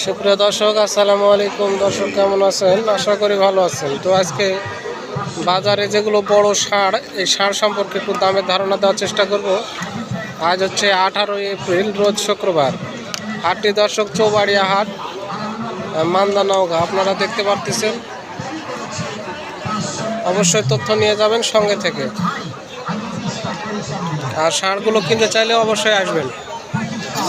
সুপ্রিয় দর্শক, আসসালামু আলাইকুম। দর্শক, কেমন আছেন? আশা করি ভালো আছেন। তো আজকে বাজারে যেগুলো বড় সার, এই সার সম্পর্কে একটু দামের ধারণা দেওয়ার চেষ্টা করব। আজ হচ্ছে আঠারোই এপ্রিল, রোজ শুক্রবার। হাটটি দর্শক, চৌবাড়িয়া হাট, মান্দা নওগাঁ, আপনারা দেখতে পারতেছেন। অবশ্যই তথ্য নিয়ে যাবেন সঙ্গে থেকে। আর সারগুলো কিনতে চাইলে অবশ্যই আসবেন।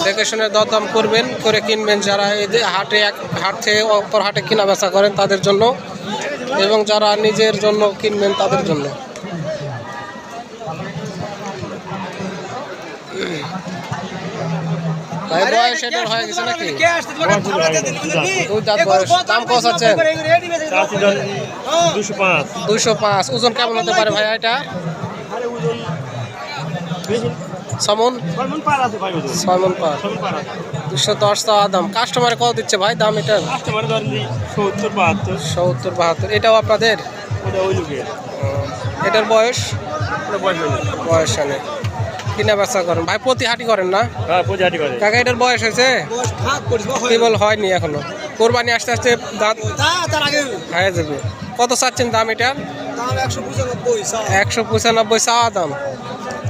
দেখে শুনে দরদাম করবেন করে কিনবেন যারা এই যে হাটে এক হাট থেকে অপর হাটে কেনা বেচা করেন তাদের জন্য এবং যারা নিজের জন্য কিনবেন তাদের জন্য। ভাই বয়স এটার হয়ে গেছে নাকি? দুই দাঁত বয়স। দাম কত দুশো দুইশো পাঁচ। ওজন কেমন হতে পারে ভাই এটা? সমন? পার দুশো দশ টাকা দাম। কাস্টমারে কত দিচ্ছে ভাই? দাম সত্তর বাহাত্তর। সত্তর বাহাত্তর। এটাও আপনাদের? এটার বয়স? বয়স নেই কিনা বেচা করেন। ভাই প্রতি হাটি করেন না? হ্যাঁ কাকা এটার বয়স হয়েছে? কেবল হয়নি এখনও। কোরবানি আস্তে আস্তে দাঁত হয়ে যাবে। কত চাচ্ছেন দাম এটার একশো পঁচানব্বই চাওয়া দাম।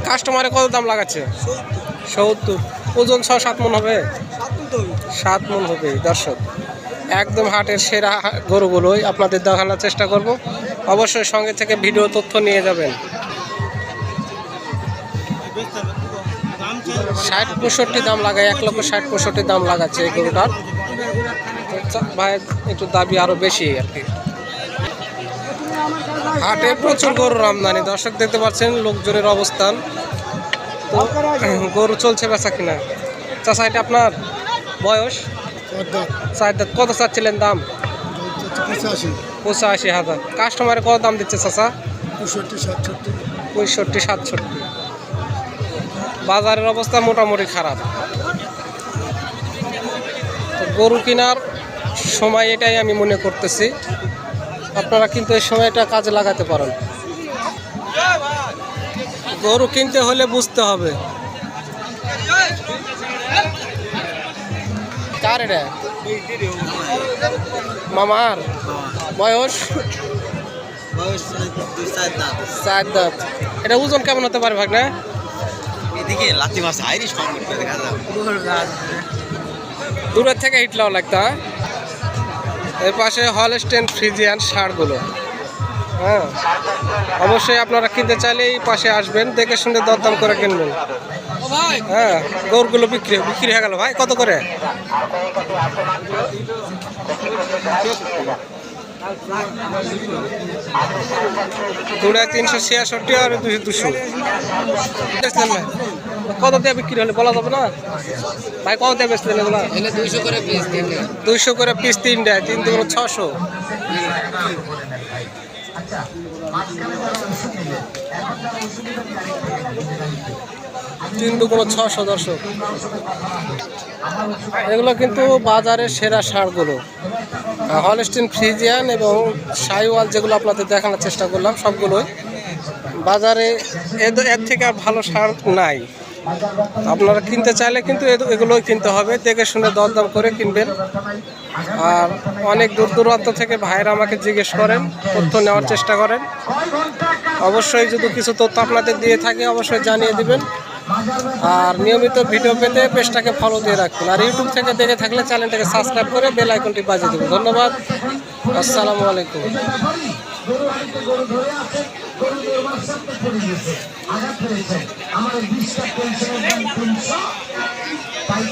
কাস্টমারে কত দাম লাগাচ্ছে? সত্তর। ওজন ছ সাত মন হবে? সাত মন হবে, দর্শক। একদম হাটের সেরা গরুগুলোই আপনাদের দেখানোর চেষ্টা করব। অবশ্যই সঙ্গে থেকে ভিডিও তথ্য নিয়ে যাবেন। ষাট পঁয়ষট্টি দাম লাগায়, এক লক্ষ ষাট পঁয়ষট্টি দাম লাগাচ্ছে এই গরুটার। ভাই, একটু দাবি আরও বেশি আর কি। হাটে প্রচুর গরুর আমদানি। দর্শক দেখতে পাচ্ছেন লোকজনের অবস্থান। তো গরু চলছে বেচা কিনা। চাষা এটা আপনার বয়স? চার দাঁত কত চাচ্ছিলেন দাম? পঁচাশি। হাজার। কাস্টমারে কত দাম দিচ্ছে চাষা পঁয়ষট্টি সাতষট্টি। বাজারের অবস্থা মোটামুটি খারাপ। গরু কেনার সময় এটাই আমি মনে করতেছি। আপনারা কিন্তু এই সময়টা কাজে লাগাতে পারেন। গরু কিনতে হলে বুঝতে হবে। কার এটা? মামার? বয়স? চার দাঁত। এটা ওজন কেমন হতে পারে ভাগনা? এদিকে লাতি মাছ আইরিশ দূরের থেকে হিটলাও লাগতো হ্যাঁ? এর পাশে হল হলস্টেন ফ্রিজিয়ান সারগুলো। হ্যাঁ অবশ্যই আপনারা কিনতে চাইলে এই পাশে আসবেন দেখে শুনে দরদাম করে কিনবেন। হ্যাঁ গরুগুলো বিক্রি বিক্রি হয়ে গেল ভাই কত করে? দুটা তিনশো ছিয়াষট্টি আর দুশো দুশো। কত দিয়ে বিক্রি হলে বলা যাবে না? ভাই কত দিয়ে বেচলেন এগুলো? দুইশো করে পিস দুইশো করে পিস তিনটায় তিন দুগুলো ছশো। তিন দুগুলো ছশো দর্শক। এগুলো কিন্তু বাজারের সেরা সারগুলো। হলস্টিন, ফ্রিজিয়ান এবং সাইওয়াল যেগুলো আপনাদের দেখানোর চেষ্টা করলাম, সবগুলোই বাজারে এর থেকে আর ভালো সার নাই। আপনারা কিনতে চাইলে কিন্তু এগুলোই কিনতে হবে, দেখে শুনে দরদাম করে কিনবেন। আর অনেক দূর দূরান্ত থেকে ভাইরা আমাকে জিজ্ঞেস করেন, তথ্য নেওয়ার চেষ্টা করেন। অবশ্যই যদি কিছু তথ্য আপনাদের দিয়ে থাকে, অবশ্যই জানিয়ে দিবেন। আর নিয়মিত ভিডিও পেতে পেজটাকে ফলো দিয়ে রাখুন। আর ইউটিউব থেকে দেখে থাকলে চ্যানেলটাকে সাবস্ক্রাইব করে বেল আইকনটি বাজিয়ে দেবেন। ধন্যবাদ। আসসালামু আলাইকুম।